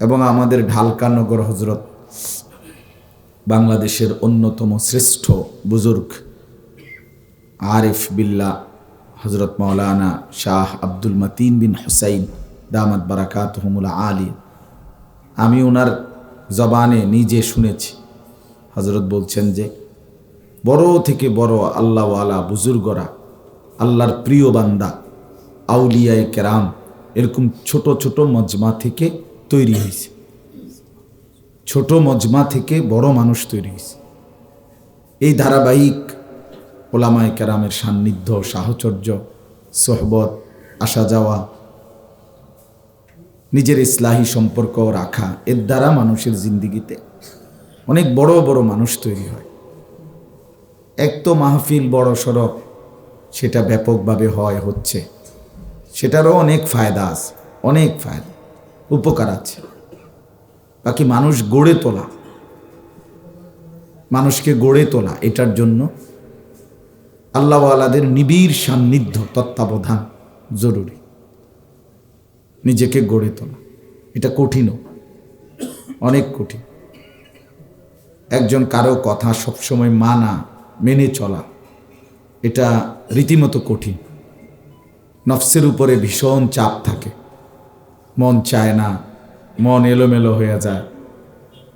এবং আমাদের ঢালকা নগর হজরত বাংলাদেশের অন্যতম শ্রেষ্ঠ বুজুর্গ আরিফ বিল্লা হজরত মৌলানা শাহ আব্দুল মতিন বিন হুসাইন, দামাত বারাকাত হুমুলা আলী। আমি ওনার জবানে নিজে শুনেছি। হজরত বলছেন যে, বড় থেকে বড় আল্লাহওয়ালা বুজুর্গরা, আল্লাহর প্রিয় বান্দা, আউলিয়ায় কেরাম, এরকম ছোট ছোট মজমা থেকে তৈরি হয়েছে। ছোট মজমা থেকে বড় মানুষ তৈরি হয়েছে। এই ধারাবাহিক ওলামায় কেরামের সান্নিধ্য, সাহচর্য, সোহবত, আসা যাওয়া, নিজের ইসলাহী সম্পর্ক রাখা, এর দ্বারা মানুষের জিন্দিগিতে অনেক বড় বড় মানুষ তৈরি হয়। এক তো মাহফিল বড় সড়ক, সেটা ব্যাপকভাবে হয়, হচ্ছে। সেটারও অনেক ফায়দা আছে, অনেক ফায়দা। উপকার আছে। বাকি মানুষ গড়ে তোলা। মানুষকে গড়ে তোলা, এটার জন্য আল্লাহওয়ালাদের নিবিড় সান্নিধ্য, তত্ত্বাবধান জরুরি। নিজেকে গড়ে তোলা। এটা কঠিনও, অনেক কঠিন। একজন কারও কথা সবসময় মানা, মেনে চলা, এটা রীতিমতো কঠিন। নফসের উপরে ভীষণ চাপ থাকে। মন চায় না, মন এলোমেলো হয়ে যায়।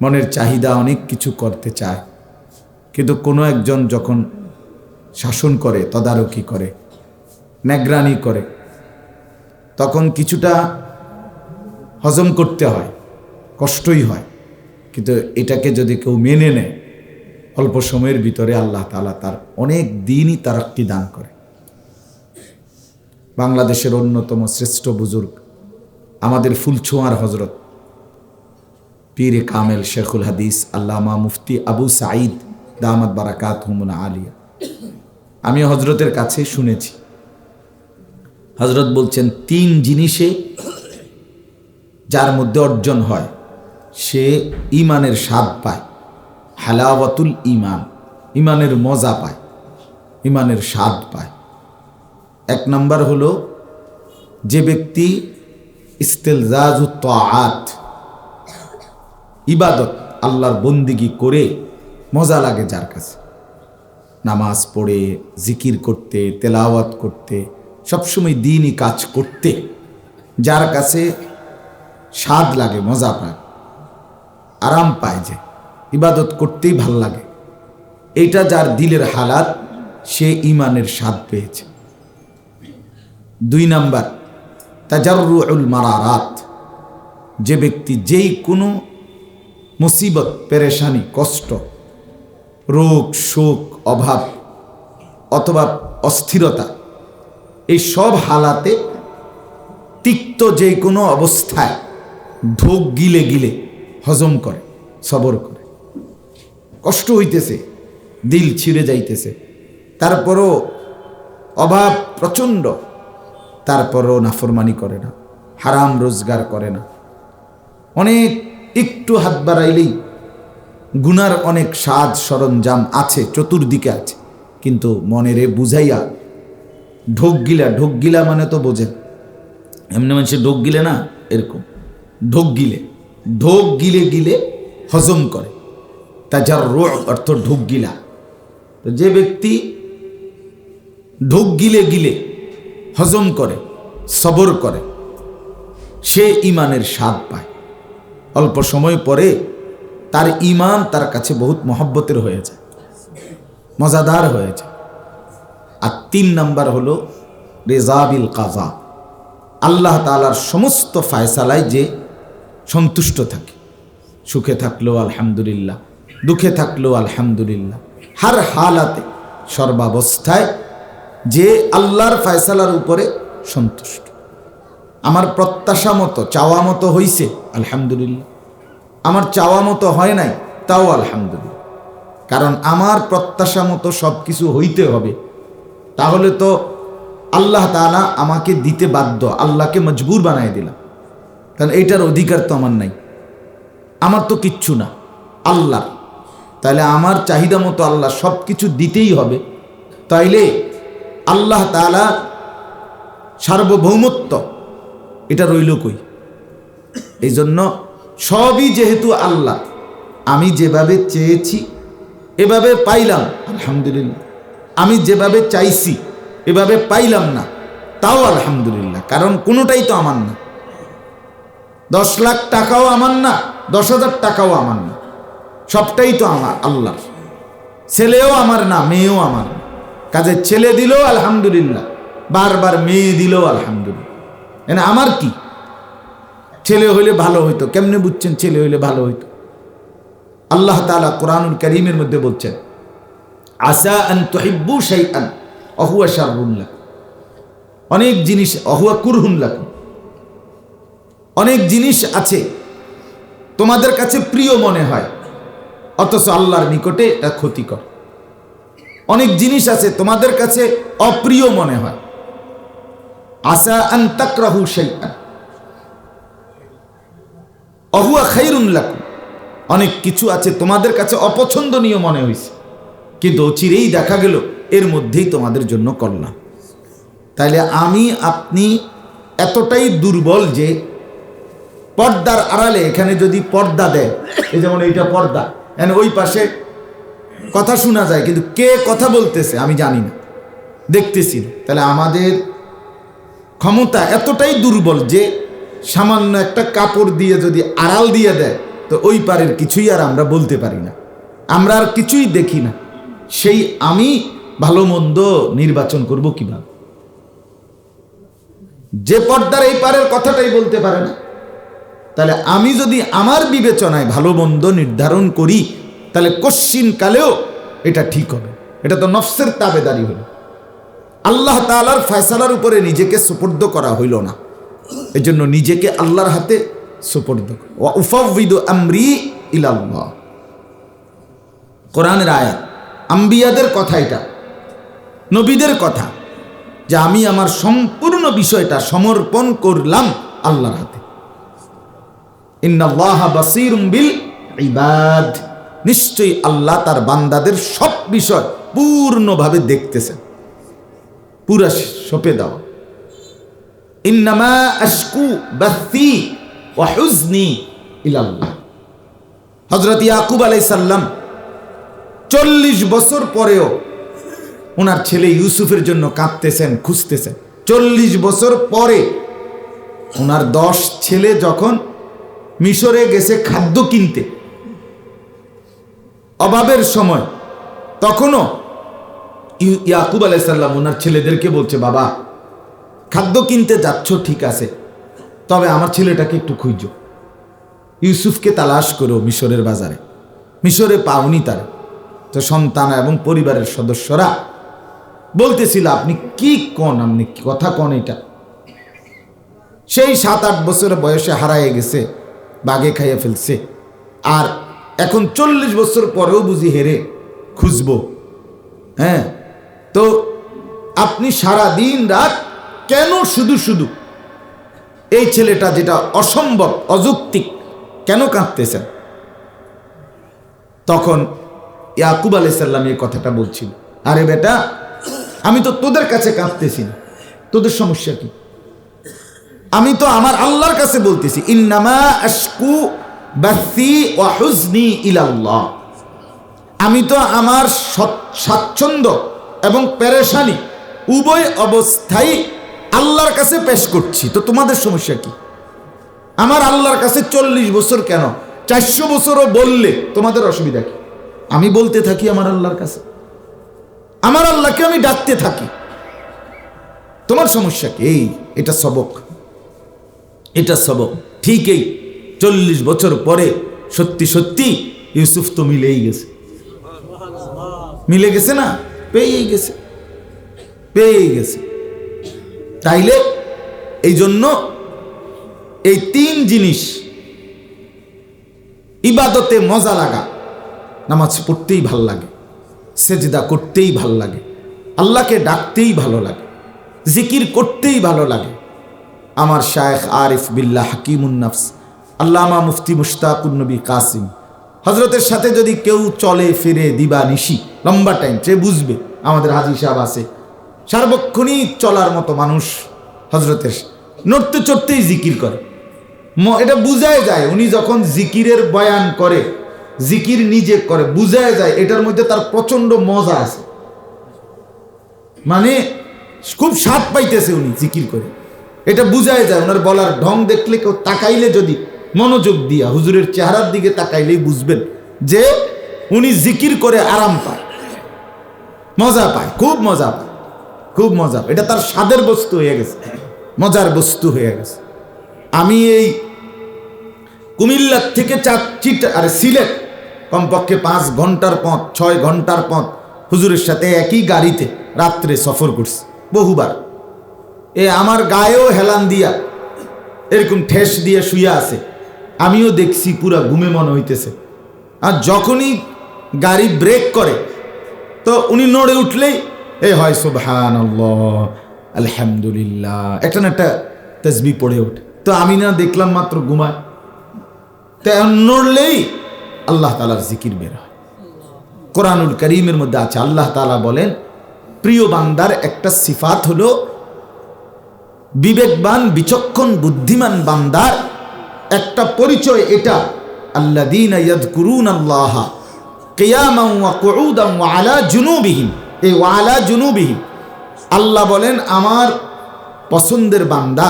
মনের চাহিদা অনেক কিছু করতে চায়। কিন্তু কোনো একজন যখন শাসন করে, তদারকি করে ন্যাগ্রানি করে, তখন কিছুটা হজম করতে হয়, কষ্টই হয়। কিন্তু এটাকে যদি কেউ মেনে নেয়, অল্প সময়ের ভিতরে আল্লাহ তালা তার অনেক দিনই তারাক্তি দান করে। বাংলাদেশের অন্যতম শ্রেষ্ঠ বুজুর্গ আমাদের ফুলছোয়ার হজরত পীর কামেল শেখুল হাদিস, আল্লামা মুফতি আবু সাঈদ দামাত বারাকাত হুমুনা আলিয়া। আমি হজরতের কাছে শুনেছি। হজরত বলছেন, তিন জিনিসে যার মধ্যে অর্জন হয়, সে ইমানের স্বাদ পায়, হালাওয়াতুল ইমান ইমানের মজা পায় ইমানের স্বাদ পায়। এক নম্বর হলো, যে ব্যক্তি ইস্তেলজাজু তাআত। ইবাদত আল্লাহর বন্দিগি করে মজা লাগে যার কাছে। নামাজ পড়ে, জিকির করতে, তেলাওয়াত করতে, সবসময় দিনই কাজ করতে, যার কাছে স্বাদ লাগে, মজা পায়, আরাম পায় যে। ইবাদত করতেই ভালো লাগে। এইটা যার দিলের হালাত, সে ইমানের স্বাদ পেয়েছে। দুই নাম্বার তাজারুল মারারাত। যে ব্যক্তি যেই কোনো মুসিবত, পেরেশানি, কষ্ট, রোগ, শোক, অভাব অথবা অস্থিরতা, এই সব হালাতে তিক্ত যে কোনো অবস্থায় ঢোক গিলে গিলে হজম করে, সবর করে। কষ্ট হইতেছে, দিল ছিঁড়ে যাইতেছে। তারপরও অভাব প্রচণ্ড। তারপরও নাফরমানি করে না, হারাম রোজগার করে না। অনেক একটু হাত বাড়াইলেই গুনার অনেক সাজ সরঞ্জাম আছে, চতুর্দিকে আছে। কিন্তু মনেরে বুঝাইয়া ঢোক গিলা ঢোক গিলা মানে তো বোঝেন এমনি মানুষের ঢোক গিলে না, এরকম ঢোক গিলে ঢোক গিলে গিলে হজম করে। তা যার রোগ অর্থ ঢোক গিলা তো যে ব্যক্তি ঢোক গিলে গিলে হজম করে, সবর করে, সে ইমানের স্বাদ পায়। অল্প সময় পরে তার ইমান তার কাছে বহুত মহব্বতের হয়ে যায়, মজাদার হয়ে যায়। আর তিন নাম্বার হলো রেজাবিল কাজা। আল্লাহ তালার সমস্ত ফায়সালায় যে সন্তুষ্ট থাকে, সুখে থাকলেও আলহামদুলিল্লাহ, দুঃখে থাকলেও আলহামদুলিল্লাহ, হার হালাতে সর্বাবস্থায় যে আল্লাহর ফায়সালার উপরে সন্তুষ্ট। আমার প্রত্যাশা মতো, চাওয়া মতো হইছে, আলহামদুলিল্লাহ। আমার চাওয়া মতো হয় নাই, তাও আলহামদুলিল্লাহ। কারণ আমার প্রত্যাশা মতো সব কিছু হইতে হবে। তাহলে তো আল্লাহ তালা আমাকে দিতে বাধ্য, আল্লাহকে মজবুর বানাই দিলাম। কারণ এইটার অধিকার তো আমার নাই। আমার তো কিচ্ছু না আল্লাহ তাহলে আমার চাহিদা মতো আল্লাহ সব কিছু দিতেই হবে। তাইলে আল্লাহ তালা সার্বভৌমত্ব, এটা রইল কই? এই জন্য সবই যেহেতু আল্লাহ, আমি যেভাবে চেয়েছি, এভাবে পাইলাম, আলহামদুলিল্লাহ। আমি যেভাবে চাইছি, এভাবে পাইলাম না, তাও আলহামদুলিল্লাহ, কারণ কোনোটাই তো আমার না। দশ লাখ টাকাও আমার না, দশ হাজার টাকাও আমার না। সবটাই তো আমার আল্লাহ ছেলেও আমার না, মেয়েও আমার না। কাজে ছেলে দিলেও আলহামদুলিল্লাহ, বারবার মেয়ে দিলেও আলহামদুলিল্লাহ। এনে আমার কি? ছেলে হইলে ভালো হইতো, কেমনে বুঝছেন ছেলে হইলে ভালো হইতো? আল্লাহ তালা কোরআনুল করিমের মধ্যে বলছেন, আসা আন তহিব্বু সেই আন অহুয়া শারুল্লাহ অনেক জিনিস অহুয়া কুরহুল্লাহ অনেক জিনিস আছে, তোমাদের কাছে প্রিয় মনে হয়, অথচ আল্লাহর নিকটে এটা ক্ষতিকর। অনেক জিনিস আছে তোমাদের কাছে অপ্রিয় মনে হয়। আসা আন তাকরাহু শাইআন অহুয়া খাইরুল্লাকুম অনেক কিছু আছে তোমাদের কাছে অপছন্দনীয় মনে হয়েছে কিন্তু চিরেই দেখা গেল এর মধ্যেই তোমাদের জন্য কল্যাণ তাইলে আমি, আপনি এতটাই দুর্বল যে পর্দার আড়ালে এখানে যদি পর্দা দেয়, এই যেমন এইটা পর্দা এখানে ওই পাশে কথা শোনা যায়, কিন্তু কে কথা বলতেছে আমি জানি না। দেখতেছি তাহলে আমাদের ক্ষমতা এতটাই দুর্বল যে সামান্য একটা কাপড় দিয়ে যদি আড়াল দিয়ে দেয়, তো ওই পারের কিছুই আর আমরা বলতে পারি না। আমরা আর কিছুই দেখি না। সেই আমি ভালো মন্দ নির্বাচন করব কীভাবে? যে পর্দার এই পারের কথাটাই বলতে পারে না। তাহলে আমি যদি আমার বিবেচনায় ভালো মন্দ নির্ধারণ করি তাহলে কশ্চিন কালেও এটা ঠিক হবে। এটা তো নফসের তাবেদারি হলো। আল্লাহ তালার ফয়সালার উপরে নিজেকে সুপর্দ করা হইল না। এজন্য নিজেকে আল্লাহর হাতে সুপর্দ ইলাল্লাহ। কোরআনের আয়াত, আম্বিয়াদের কথা এটা, নবীদের কথা, যে আমি আমার সম্পূর্ণ বিষয়টা সমর্পণ করলাম আল্লাহর হাতে। ইন্নাল্লাহ বাসীরুম বিল ইবাদ। নিশ্চয়ই আল্লাহ তার বান্দাদের সব বিষয় পূর্ণভাবে দেখতেছেন। পুরা সপে দাও ইন্নামা আশকু বাসি ওয়া হুজনি ইলাল্লাহ। হযরত ইয়াকুব আলাইহিস সালাম চল্লিশ বছর পরেও ওনার ছেলে ইউসুফের জন্য কাঁদতেছেন, খুঁজতেছেন। চল্লিশ বছর পরে ওনার দশ ছেলে যখন মিশরে গেছে খাদ্য কিনতে অভাবের সময় তখনও ইয়াকুব আলাইসাল্লাম ওনার ছেলেদেরকে বলছে, বাবা, খাদ্য কিনতে যাচ্ছ, ঠিক আছে, তবে আমার ছেলেটাকে একটু খুঁজো। ইউসুফকে তালাশ করো মিশরের বাজারে। মিশরে পাওনি তার। তো সন্তান এবং পরিবারের সদস্যরা বলতেছিল, আপনি কি কন? আপনি কথা কন এটা? সেই সাত আট বছর বয়সে হারায় গেছে বাগে খাইয়ে ফেলছে। আর এখন চল্লিশ বছর পরেও বুঝি হেরে, খুঁজবো। হ্যাঁ? তো আপনি সারা দিন রাত কেন শুধু শুধু এই ছেলেটা যেটা অসম্ভব, অযৌক্তিক, কেন কাঁদতেছেন? তখন ইয়াকুব আলাইসাল্লাম এই কথাটা বলছিল, আরে বেটা, আমি তো তোদের কাছে কাঁদতেছি না। তোদের সমস্যা কি? আমি তো আমার আল্লাহর কাছে বলতেছি, ইন্নামা আশকু বাসি ওয়া হুজনি ইলাল্লাহ। আমি তো আমার স্বাচ্ছন্দ্য এবং পেরেশানি উভয় অবস্থায় আল্লাহর কাছে পেশ করছি। তো তোমাদের সমস্যা কি? আমার আল্লাহর কাছে চল্লিশ বছর কেন? চারশো বছরও বললে তোমাদের অসুবিধা কি? আমি বলতে থাকি আমার আল্লাহর কাছে। আমার আল্লাহকে আমি ডাকতে থাকি। তোমার সমস্যা কি? এই, এটা সবক। এটা সবক। ঠিকই চল্লিশ বছর পরে সত্যি সত্যি ইউসুফ তো মিলেই গেছে। মিলে গেছে না? পেয়েই গেছে। পেয়েই গেছে। তাইলে এই জন্য এই তিন জিনিস ইবাদতে মজা লাগা, নামাজ পড়তেই ভালো লাগে, সেজদা করতেই ভালো লাগে, আল্লাহকে ডাকতেই ভালো লাগে, জিকির করতেই ভালো লাগে। আমার শায়েখ আরিফ বিল্লাহ হাকিমুন্নাফস আল্লামা মুফতি মুশতাকুর নবী কাসিম। হজরতের সাথে যদি কেউ চলে ফিরে দিবা নিশি লম্বা টাইম সে বুঝবে, আমাদের হাজি সাহেব আছে। সার্বক্ষণিক চলার মতো মানুষ হজরতের নড়তে চড়তেই জিকির করে। এটা বুঝায় যায়, উনি যখন জিকিরের বয়ান করে, জিকির নিজে করে, বুঝায় যায়, এটার মধ্যে তার প্রচণ্ড মজা আছে। মানে খুব স্বাদ পাইতেছে উনি জিকির করে। এটা বুঝায় যায় ওনার বলার ঢং দেখলে কেউ তাকাইলে যদি মনোযোগ দিয়া হুজুরের চেহারার দিকে তাকাইলেই বুঝবেন যে উনি জিকির করে আরাম পায়। মজা পায়, খুব মজা পায়, খুব মজা পায়। এটা তার স্বাদের বস্তু হয়ে গেছে, মজার বস্তু হয়ে গেছে। আমি এই কুমিল্লার থেকে চার চিটা আরে সিলেট, কমপক্ষে পাঁচ ঘণ্টার পথ, ছয় ঘণ্টার পথ হুজুরের সাথে একই গাড়িতে রাত্রে সফর করছি, বহুবার। এ আমার গায়েও হেলান দিয়া, এরকম ঠেস দিয়ে শুয়ে আছে। আমিও দেখছি, পুরা ঘুমে মনে হইতেছে। আর যখনই গাড়ি ব্রেক করে, তো উনি নড়ে উঠলেই, এ হয় সুবহান আলহামদুলিল্লাহ। একটা না একটা তসবি পড়ে ওঠে। তো আমি না দেখলাম মাত্র ঘুমায়। তো নড়লেই আল্লাহ তালার জিকির বের হয়। কোরআনুল করিমের মধ্যে আছে, আল্লাহ তালা বলেন, প্রিয় বান্দার একটা সিফাত হলো, বিবেকবান, বিচক্ষণ, বুদ্ধিমান বান্দার একটা পরিচয় এটা। আল্লা দিন ইয়াদকুরুন আল্লাহ কিয়ামাও ওয়া কুউদান ওয়া আলা জুনুবিহিম। এই ওয়া আলা জুনুবিহিম। আল্লাহ বলেন, আমার পছন্দের বান্দা,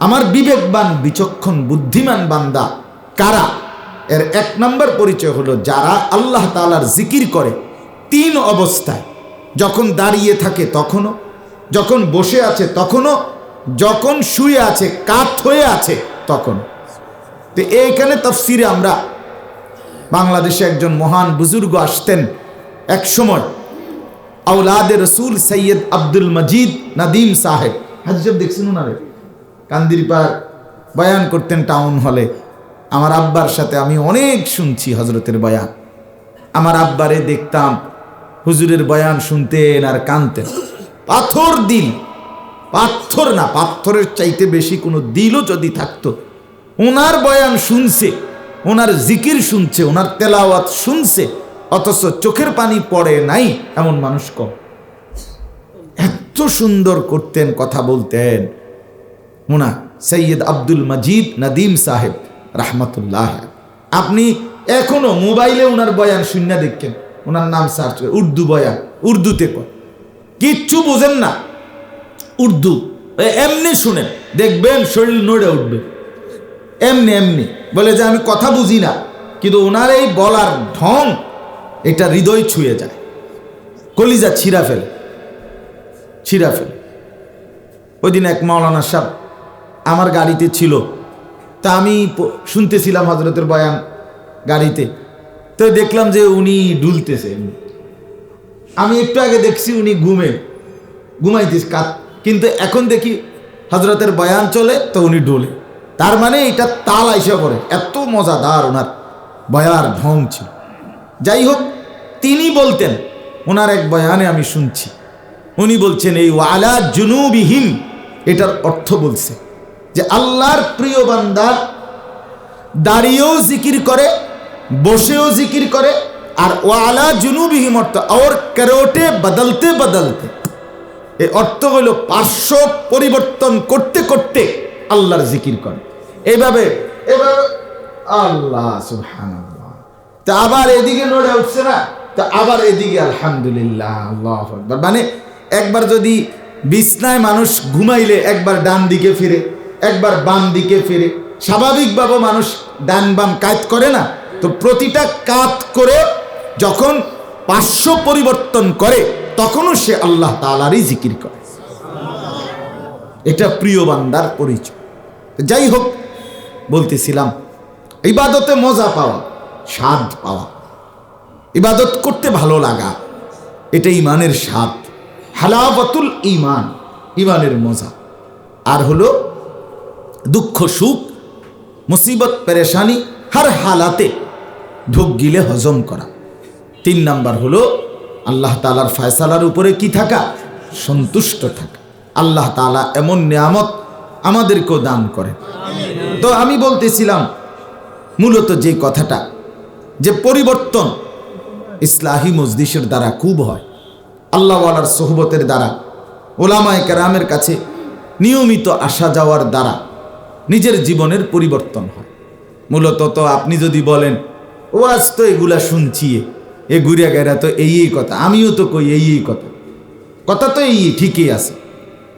আমার বিবেকবান, বিচক্ষণ, বুদ্ধিমান বান্দা কারা? এর এক নম্বর পরিচয় হলো, যারা আল্লাহ তালার জিকির করে তিন অবস্থায়। যখন দাঁড়িয়ে থাকে তখনও, যখন বসে আছে তখনও, যখন শুয়ে আছে, কাত হয়ে আছে তখন তো এইখানে তফসিরে আমরা বাংলাদেশে একজন মহান বুজুর্গ আসতেন এক সময় আউলাদে রসুল সৈয়দ আব্দুল মজিদ নাদিম সাহেব। হাজিব দেখছেন ওনারে কান্দিরপাড় বয়ান করতেন টাউন হলে। আমার আব্বার সাথে আমি অনেক শুনছি হজরতের বয়ান। আমার আব্বারে দেখতাম হুজুরের বয়ান শুনতেন আর কানতেন। পাথর দিল। পাথর না, পাথরের চাইতে বেশি কোনো দিলও যদি থাকতো। ওনার বয়ান শুনছে ওনার জিকির শুনছে ওনার তেলাওয়াত শুনছে, অথচ চোখের পানি পড়ে নাই এমন মানুষ কম। এত সুন্দর করতেন, কথা বলতেন। ওনা সৈয়দ আব্দুল মজিদ নাদিম সাহেব, রাহমাতুল্লাহ আপনি এখনও মোবাইলে ওনার বয়ান শূন্য দেখছেন ওনার নাম সার্চ করে, উর্দু বয়ান, উর্দুতে কয়। কিচ্ছু বোঝেন না, উর্দু এমনি শুনেন, দেখবেন শরীর নড়ে উঠবে। এমনি এমনি। বলে যে, আমি কথা বুঝি না। কিন্তু ওনার এই বলার ঢং, এটা হৃদয় ছুঁয়ে যায়। কলিজা ছিঁড়া ফেলে। ছিঁড়া ফেলে। ওই দিন এক মাওলানা সাহেব আমার গাড়িতে ছিল। তা আমি শুনতেছিলাম হজরতের বয়ান গাড়িতে। তো দেখলাম যে উনি ডুলতেছে। আমি একটু আগে দেখছি উনি ঘুমে ঘুমাইতিস কাত কিন্তু এখন দেখি হজরতের বয়ান চলে, তো উনি ডোলে। তার মানে এটা তাল আইসা পড়ে। এত মজাদার ওনার বয়ার ঢং ছিল। যাই হোক, তিনি বলতেন, ওনার এক বয়ানে আমি শুনছি। উনি বলছেন, এই ওয়ালা জুনুবিহীন এটার অর্থ বলছে যে আল্লাহর প্রিয় বান্দা দাঁড়িয়েও জিকির করে, বসেও জিকির করে, আর ওয়ালা জুনুবিহিম অর্থ ওর ক্যারোটে বদলতে বদলতে এই অর্থ হলো পার্শ্ব পরিবর্তন করতে করতে আল্লাহর জিকির করে। এইভাবে। এভাবে, আল্লাহ, সুবহানাল্লাহ। তা আবার এদিকে নড়ে উঠছে না? তা আবার এদিকে আলহামদুলিল্লাহ, আল্লাহ মানে একবার যদি বিছনায় মানুষ ঘুমাইলে একবার ডান দিকে ফিরে, একবার বাম দিকে ফিরে, স্বাভাবিকভাবে মানুষ ডান বাম কাজ করে না? তো প্রতিটা কাত করে যখন পার্শ্ব পরিবর্তন করে, তখনও সে আল্লাহ তালারই জিকির করে। এটা প্রিয় বান্দার পরিচয়। যাই হোক বলতেছিলাম, ইবাদতে মজা পাওয়া, স্বাদ পাওয়া। ইবাদত করতে ভালো লাগা, এটা ইমানের স্বাদ। হালাবতুল ইমান ইমানের মজা। আর হলো, দুঃখ, সুখ, মুসিবত, পেরেশানি, হার হালাতে ঢোক গিলে হজম করা। তিন নাম্বার হলো, আল্লাহ তালার ফয়সালার উপরে কি থাকা? সন্তুষ্ট থাকা। আল্লাহ তালা এমন নিয়ামত আমাদেরকেও দান করে তো আমি বলতেছিলাম মূলত যে কথাটা, যে পরিবর্তন ইসলাহী মজলিসের দ্বারা খুব হয়। আল্লাহওয়ালার সোহবতের দ্বারা, ওলামায় কেরামের কাছে নিয়মিত আসা যাওয়ার দ্বারা নিজের জীবনের পরিবর্তন হয়। মূলত তো আপনি যদি বলেন ও আজ তো এগুলা শুনছি এ গুড়িয়া গেরা তো এই এই কথা, আমিও তো কই এই এই কথা। কথা তো এই, ঠিকই আছে।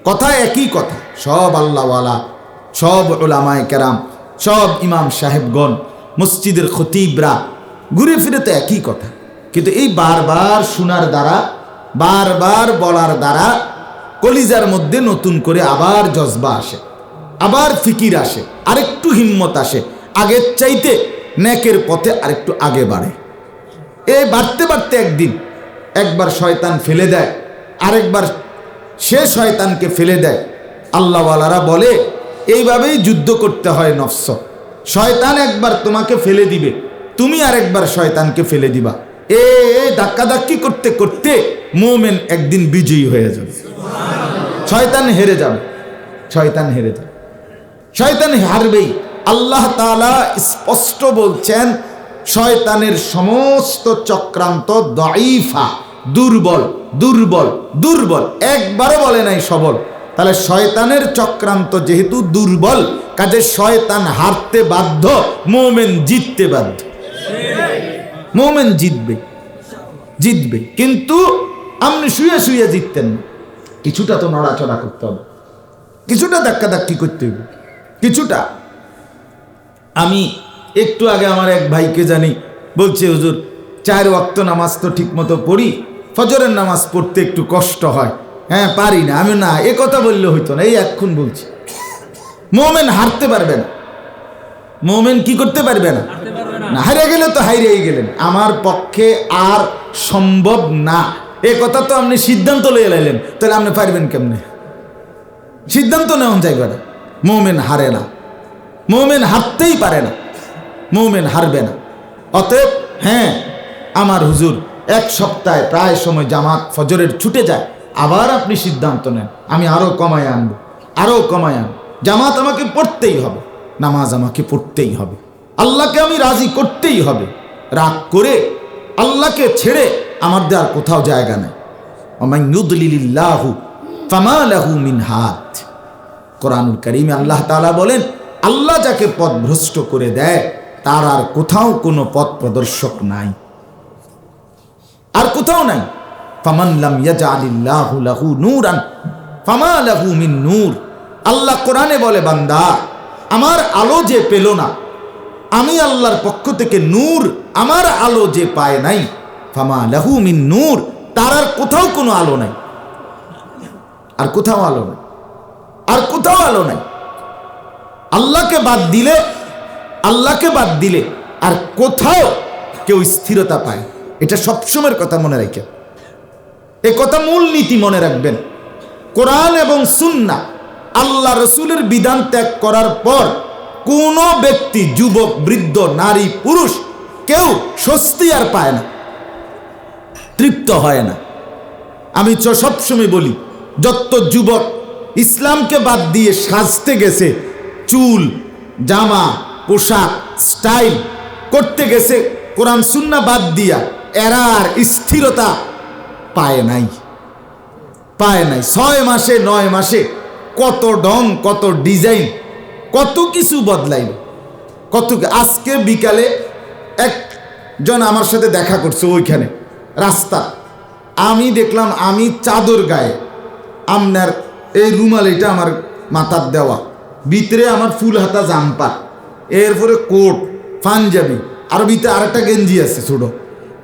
কথা একই কথা, সব আল্লাহওয়ালা সব ওলামায় কেরাম, সব ইমাম সাহেবগণ, মসজিদের খতিবরা ঘুরে ফিরে তো একই কথা। কিন্তু এই বারবার শোনার দ্বারা, বারবার বলার দ্বারা কলিজার মধ্যে নতুন করে আবার জজবা আসে, আবার ফিকির আসে, আরেকটু হিম্মত আসে, আগের চাইতে নেকের পথে আরেকটু আগে বাড়ে। এ বাড়তে বাড়তে একদিন একবার শয়তান ফেলে দেয়, আরেকবার সে শয়তানকে ফেলে দেয়। আল্লাহওয়ালারা বলে এইভাবেই যুদ্ধ করতে হয় নফস। শয়তান একবার তোমাকে ফেলে দিবে। তুমি আরেকবার শয়তানকে ফেলে দিবা। এ ধাক্কাধাক্কি করতে করতে মোমেন একদিন বিজয়ী হয়ে যাবে। শয়তান হেরে যাবে। শয়তান হেরে যাবে। শয়তান হারবেই। আল্লাহ তাআলা স্পষ্ট বলছেন, শয়তানের সমস্ত চক্রান্ত দইফা দুর্বল দুর্বল দুর্বল। একবারও বলে নাই সবল। তাহলে শয়তানের চক্রান্ত যেহেতু দুর্বল, কাজে শয়তান হারতে বাধ্য, মোমেন জিততে বাধ্য। মোমেন জিতবে জিতবে। কিন্তু আপনি শুয়ে শুয়ে জিততেন কিছুটা তো নড়াচড়া করতে হবে। কিছুটা ধাক্কা ধাক্কি করতে হবে। কিছুটা। আমি একটু আগে আমার এক ভাইকে জানি, বলছে, হুজুর চার ওয়াক্ত নামাজ তো ঠিক মতো পড়ি, ফজরের নামাজ পড়তে একটু কষ্ট হয়। হ্যাঁ পারি না। আমি না, এ কথা বললে হইতো না, এই এক্ষুন বলছি। মোমেন হারতে পারবে না। মোমেন কি করতে পারবে না? না, হারিয়ে গেলে তো হারিয়েই গেলেন। আমার পক্ষে আর সম্ভব না। এ কথা তো আপনি সিদ্ধান্ত লয়ে লাইলেন তাহলে আপনি পারবেন কেমনে? সিদ্ধান্ত নেওয়া না মোমেন হারে না। মোমেন হারতেই পারে না। মোমেন হারবে না। অতএব হ্যাঁ আমার হুজুর, এক সপ্তাহে প্রায় সময় জামাত ফজরের ছুটে যায়। আবার আপনি সিদ্ধান্ত নেন, আমি আরও কমায় আনব আরও কমায় আনব। জামাত আমাকে পড়তেই হবে, নামাজ আমাকে পড়তেই হবে। আল্লাহকে আমি রাজি করতেই হবে। রাগ করে আল্লাহকে ছেড়ে আমার দেওয়ার কোথাও জায়গা নেই। অমাইয়ুদলিল্লাহু ফামালাহু মিন হাত। কোরআনুল করিমে আল্লাহ তাআলা বলেন, আল্লাহ যাকে পথ ভ্রষ্ট করে দেয়, তার আর কোথাও কোনো পথ প্রদর্শক নাই। আর কোথাও নাই। ফামান লাম ইয়াজআলিল্লাহু লাহু নূরান, ফামা লাহু মিন নূর। আল্লাহ কোরআনে বলে, বান্দা, আমার আলো যে পেল না, আমি আল্লাহর পক্ষ থেকে নূর আমার আলো যে পায় নাই, ফামা লাহু মিন নূর, তার আর কোথাও কোনো আলো নাই। আর কোথাও আলো নাই। আর কোথাও আলো নাই। আল্লাহকে বাদ দিলে, আল্লাহকে বাদ দিলে আর কোথাও কেউ স্থিরতা পায়। এটা সবসময়ের কথা মনে রাখেন এ কথা মূল নীতি মনে রাখবেন। কোরআন এবং সুন্না আল্লাহ রসুলের বিধান ত্যাগ করার পর কোন ব্যক্তি, যুবক, বৃদ্ধ, নারী, পুরুষ কেউ স্বস্তি আর পায় না, তৃপ্ত হয় না। আমি চ সবসময় বলি, যত যুবক ইসলামকে বাদ দিয়ে সাজতে গেছে, চুল, জামা, পোশাক, স্টাইল করতে গেছে, কোরআন, সুন্না বাদ দিয়া এরার স্থিরতা পায় নাই। পায় নাই। ছয় মাসে, নয় মাসে কত ডং কত ডিজাইন, কত কিছু বদলাইল। কত আজকে বিকালে একজন আমার সাথে দেখা করছে ওইখানে, রাস্তা। আমি দেখলাম আমি চাদর গায়ে। আপনার এই রুমাল এটা আমার মাথার দেওয়া। ভিতরে আমার ফুল হাতা জাম্পার। এরপরে কোট, পাঞ্জাবি। আর ভিতরে আরেকটা গেঞ্জি আছে ছোট।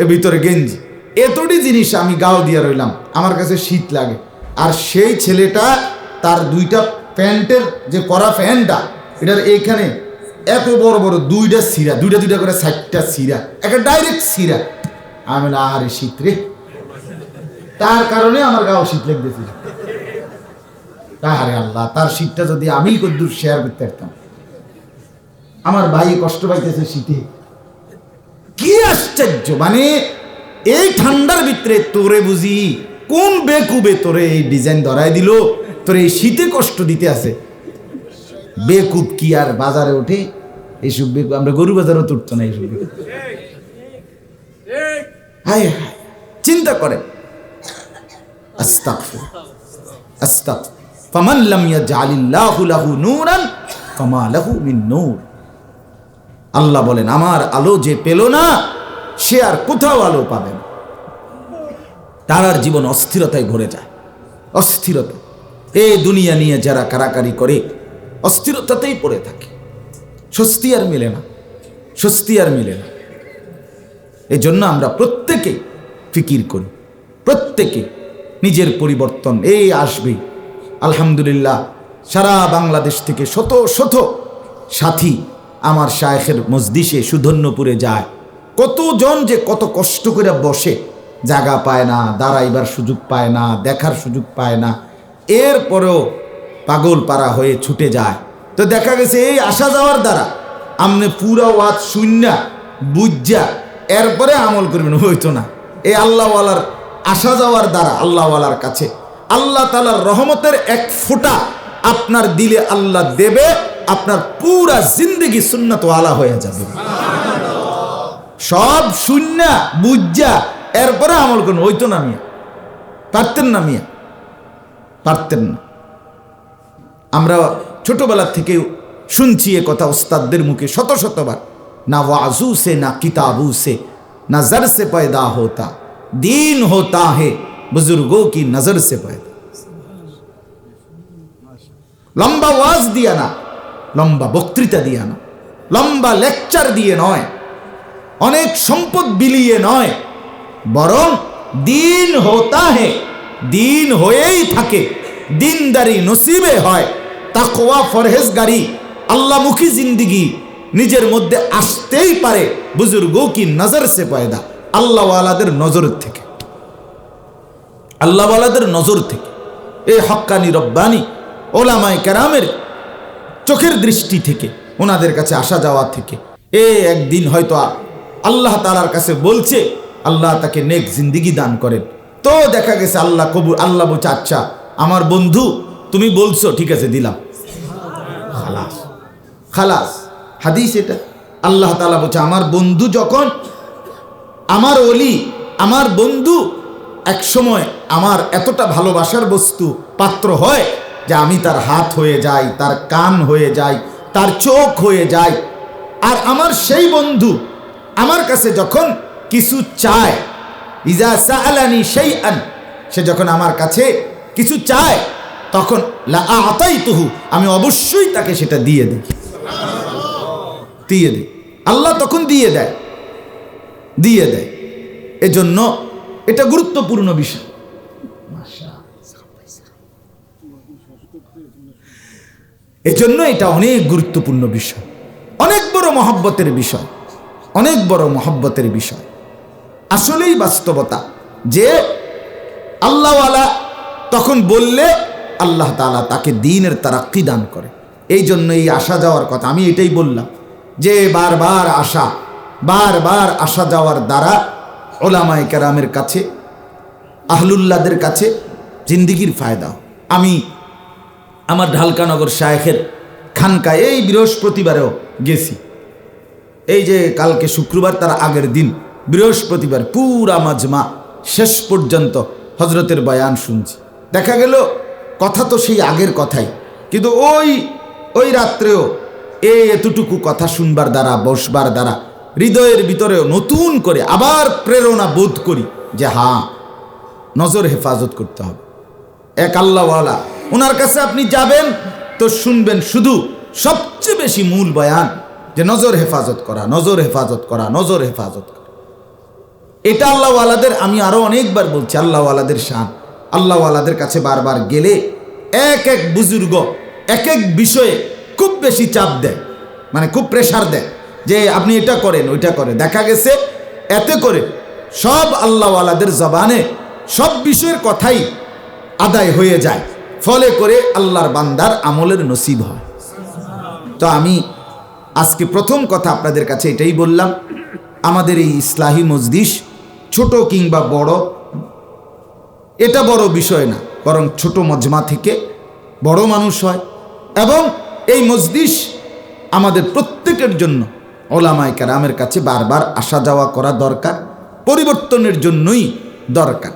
এ ভিতরে গেঞ্জি। এতটি জিনিস আমি গাও দিয়ে রইলাম আমার কাছে শীত লাগে। আর সেই ছেলেটা তার দুইটা প্যান্টের যে করা প্যান্টটা এটার এইখানে এত বড় বড় দুইটা সিরা দুইটা দুইটা করে ষাটটা সিরা একটা ডাইরেক্ট সিরা আমি বললাম, আরে শীত রে। তার কারণে আমার গাও শীত লেগেছে আরে আল্লাহ তার শীতটা যদি আমি কদ্দুর শেয়ার করতে পারতাম। আমার ভাই কষ্ট পাইতেছে শীতে। কি আশ্চর্য মানে এই ঠান্ডার ভিতরে তোরে বুঝি কোন বেকুবে তোরে এই ডিজাইন ধরাই দিল? তোরে এই শীতে কষ্ট দিতে আছে। বেকুব কি আর বাজারে ওঠে? এইসব বেকুব, আমরা গরু বাজারও তুলতো না এইসব চিন্তা ইয়াজআলিল্লাহু লাহু আল্লাহ বলেন, আমার আলো যে পেল না, সে আর কোথাও আলো পাবে না তার আর জীবন অস্থিরতায় ভরে যায়। অস্থিরতা। এ দুনিয়া নিয়ে যারা কারাকারি করে, অস্থিরতাতেই পড়ে থাকে। স্বস্তি আর মিলে না। স্বস্তি আর মিলে না। এই জন্য আমরা প্রত্যেকে ফিকির করি। প্রত্যেকে নিজের পরিবর্তন, এই আসবে। আলহামদুলিল্লাহ, সারা বাংলাদেশ থেকে শত শত সাথী আমার শায়েখের মসজিষে সুধন্যপুরে যায়। কতজন যে কত কষ্ট করে বসে জায়গা পায় না, দাঁড়াইবার সুযোগ পায় না, দেখার সুযোগ পায় না। এরপরেও পাগল পাড়া হয়ে ছুটে যায়। তো দেখা গেছে এই আসা যাওয়ার দ্বারা আমনে পুরা ওয়াজ শূন্য বুঝা, এরপরে আমল করবেন, হইতো না। এই আল্লাহওয়ালার আসা যাওয়ার দ্বারা আল্লাহওয়ালার কাছে আল্লাহ তালার রহমতের এক ফোঁটা আপনার দিলে আল্লাহ দেবে, আপনার পুরা জিন্দগি সুন্নত আলা হয়ে যাবে। সব শূন্য বুঝা এরপরে আমল করুন হইতো না মিয়া পারতেন না মিয়া। পারতেন না। আমরা ছোটবেলা থেকে শুনছি এ কথা ওস্তাদদের মুখে শত শতবার। না ওয়াজু সে, না কিতাবু সে, না জর সে পয়দা হোতা, দিন হোতা হে, বুজুর্গো কি নজর সে পয়দা। লম্বা ওয়াজ দিয়া না, লম্বা বক্তৃতা দিয়া না, লম্বা লেকচার দিয়ে নয়, অনেক সম্পদ বিলিয়ে নয় বরং দিন হোতা হে, দিন হয়েই থাকে, দিনদারি নসিবে হয়। তাকওয়া ফরহেজগারি আল্লাহমুখী জিন্দিগি নিজের মধ্যে আসতেই পারে বুজুর্গ কি নজর সে পয়দা? আল্লাহওয়ালাদের নজর থেকে। আল্লাহওয়ালাদের নজর থেকে। এ হক্কানি রব্বানি, ওলামায় কেরামের চোখের দৃষ্টি থেকে, ওনাদের কাছে আসা যাওয়া থেকে। এ একদিন হয়তো আল্লাহ তালার কাছে বলছে আল্লাহ তাকে নেক জিন্দিগি দান করেন। তো দেখা গেছে আল্লাহ কবুর আল্লাহ বলছে আচ্ছা আমার বন্ধু, তুমি বলছো, ঠিক আছে, দিলাম। খালাস খালাস, হাদিস এটা। আল্লাহ তালা বলছে, আমার বন্ধু যখন, আমার অলি আমার বন্ধু এক সময় আমার এতটা ভালোবাসার বস্তু, পাত্র হয় যে আমি তার হাত হয়ে যাই, তার কান হয়ে যাই, তার চোখ হয়ে যায় আর আমার সেই বন্ধু, আমার কাছে যখন কিছু চায়। ইজা সাআলানি সেই আন সে যখন আমার কাছে কিছু চায়, তখন আতাই তুহু আমি অবশ্যই তাকে সেটা দিয়ে দিই। দিয়ে দিই। আল্লাহ তখন দিয়ে দেয়। দিয়ে দেয়। এজন্য এটা গুরুত্বপূর্ণ বিষয়। এজন্য এটা অনেক গুরুত্বপূর্ণ বিষয়। অনেক বড় মহব্বতের বিষয়। অনেক বড় মহব্বতের বিষয়। আসলেই বাস্তবতা যে আল্লাহওয়ালা তখন বললে আল্লাহ তালা তাকে দিনের তারাক্কি দান করে। এই জন্য এই আসা যাওয়ার কথা, আমি এটাই বললাম যে বারবার আসা বারবার আসা যাওয়ার দ্বারা ওলামায় কেরামের কাছে, আহলুল্লাদের কাছে জিন্দিগির ফায়দা। আমি আমার ঢালকানগর শায়েখের খানকায় এই বৃহস্পতিবারেও গেছি। এই যে কালকে শুক্রবার তার আগের দিন বৃহস্পতিবার পুরা মাজমা শেষ পর্যন্ত হজরতের বয়ান শুনছি। দেখা গেল, কথা তো সেই আগের কথাই। কিন্তু ওই ওই রাত্রেও এই এতটুকু কথা শুনবার দ্বারা, বসবার দ্বারা, হৃদয়ের ভিতরেও নতুন করে আবার প্রেরণা বোধ করি যে হ্যাঁ নজর হেফাজত করতে হবে। এক আল্লাহওয়ালা, ওনার কাছে আপনি যাবেন তো শুনবেন শুধু সবচেয়ে বেশি মূল বয়ান যে নজর হেফাজত করা, নজর হেফাজত করা, নজর হেফাজত এটা আল্লাহওয়ালাদের, আমি আরও অনেকবার বলছি, আল্লাহওয়ালাদের শান। আল্লাহওয়ালাদের কাছে বারবার গেলে এক এক বুজুর্গ, এক এক বিষয়ে খুব বেশি চাপ দেয় মানে খুব প্রেশার দেয় যে আপনি এটা করেন, ওইটা করেন। দেখা গেছে এতে করে সব আল্লাহওয়ালাদের জবানে সব বিষয়ের কথাই আদায় হয়ে যায়, ফলে করে আল্লাহর বান্দার আমলের নসিব হয়। তো আমি আজকে প্রথম কথা আপনাদের কাছে এটাই বললাম, আমাদের এই ইসলাহী মজদিস ছোট কিংবা বড়, এটা বড় বিষয় না, বরং ছোট মজমা থেকে বড় মানুষ হয়। এবং এই মজদিস আমাদের প্রত্যেকের জন্য ওলামায় কারামের কাছে বারবার আসা যাওয়া করা দরকার, পরিবর্তনের জন্যই দরকার।